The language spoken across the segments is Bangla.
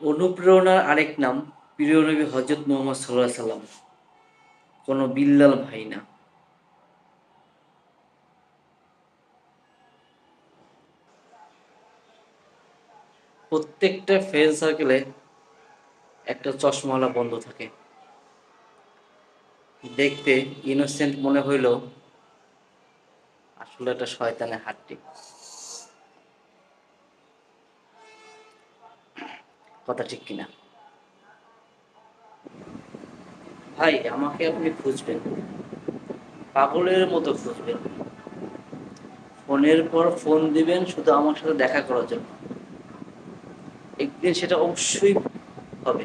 অনুপ্রেরণার আরেক নাম প্রিয় নবী হজরত মোহাম্মদ সাল্লাহ সাল্লাম। কোনো বিল্লাল ভাই না। প্রত্যেকটা ফ্রেন্ড সার্কেলে একটা চশমাওয়ালা বন্ধ থাকে। দেখতে ইনোসেন্ট মনে হইল আসলে একটা শয়তানের হাটটি কথা ঠিক কিনা? ভাই, আমাকে আপনি খুঁজবেন। পাগলের মতো খুঁজবেন। ফোনের পর ফোন দিবেন, শুধু আমার সাথে দেখা করার জন্য। একদিন সেটা অবশ্যই হবে।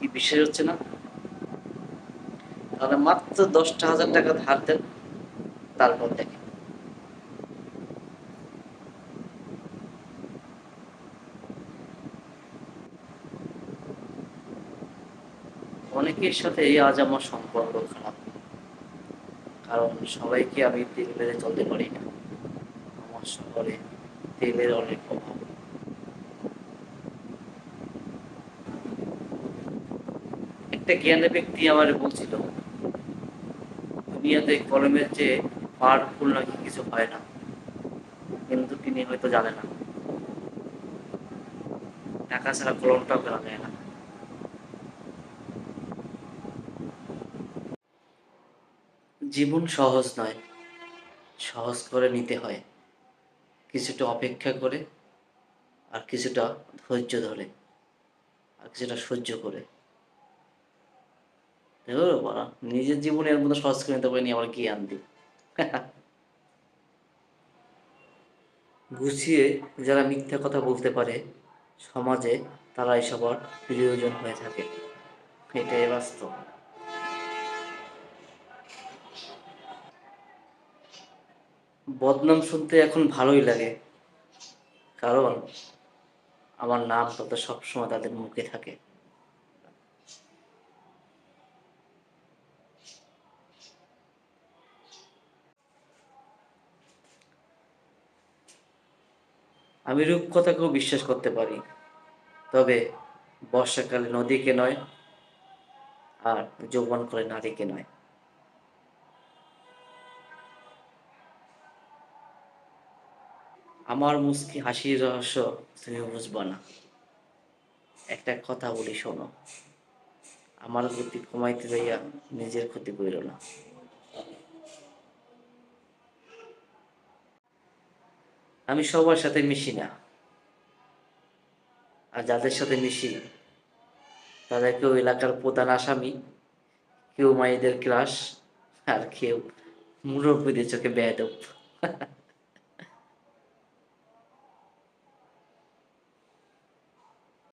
কি বিশ্বাস হচ্ছে না? তাহলে মাত্র দশটা হাজার টাকা ধার দেন, তারপর দেখেন। অনেকের সাথে আজ আমার সম্পর্ক খারাপ। কারণ সবাইকে আমি তেল মেরে চলতে পারি না। আমার শহরে তেলের অনেক অভাব। একটা জ্ঞানী ব্যক্তি আমার বলছিল, দুনিয়াতে কলমের চেয়ে পাওয়ারফুল নাকি কিছু হয় না? কিন্তু তিনি হয়তো জানে না। টাকা ছাড়া কলমটাও কেনা যায় না। জীবন সহজ নয় সহজ করে নিতে হয়। কিছুটা অপেক্ষা করে আর কিছুটা ধৈর্য ধরে আর কিছুটা সহ্য করে। বাড়া, নিজের জীবনের মতো সহজ করে নিতে পারিনি আবার কি আনতি গুছিয়ে যারা মিথ্যা কথা বলতে পারে সমাজে তারাই সবার প্রিয়জন হয়ে থাকে। এটাই বাস্তব। বদনাম শুনতে এখন ভালোই লাগে। কারণ আমার নাম তত সবসময় তাদের মুখে থাকে। আমি রূপকথাকেও বিশ্বাস করতে পারি, তবে বর্ষাকালে নদীকে নয় আর যৌবন করে নারীকে নয়। আমার মুস্কি হাসির রহস্য তুমি বুঝবা না। একটা কথা বলি, শোনো। আমার গতি কমাইতে যাইয়া নিজের ক্ষতি করিল না। আমি সবার সাথে মিশি না। আর যাদের সাথে মিশি, তাদের কেউ এলাকার প্রধান আসামি, কেউ মায়েদের ক্লাস আর কেউ মুরব্বীদের চোখে বেয়াদব।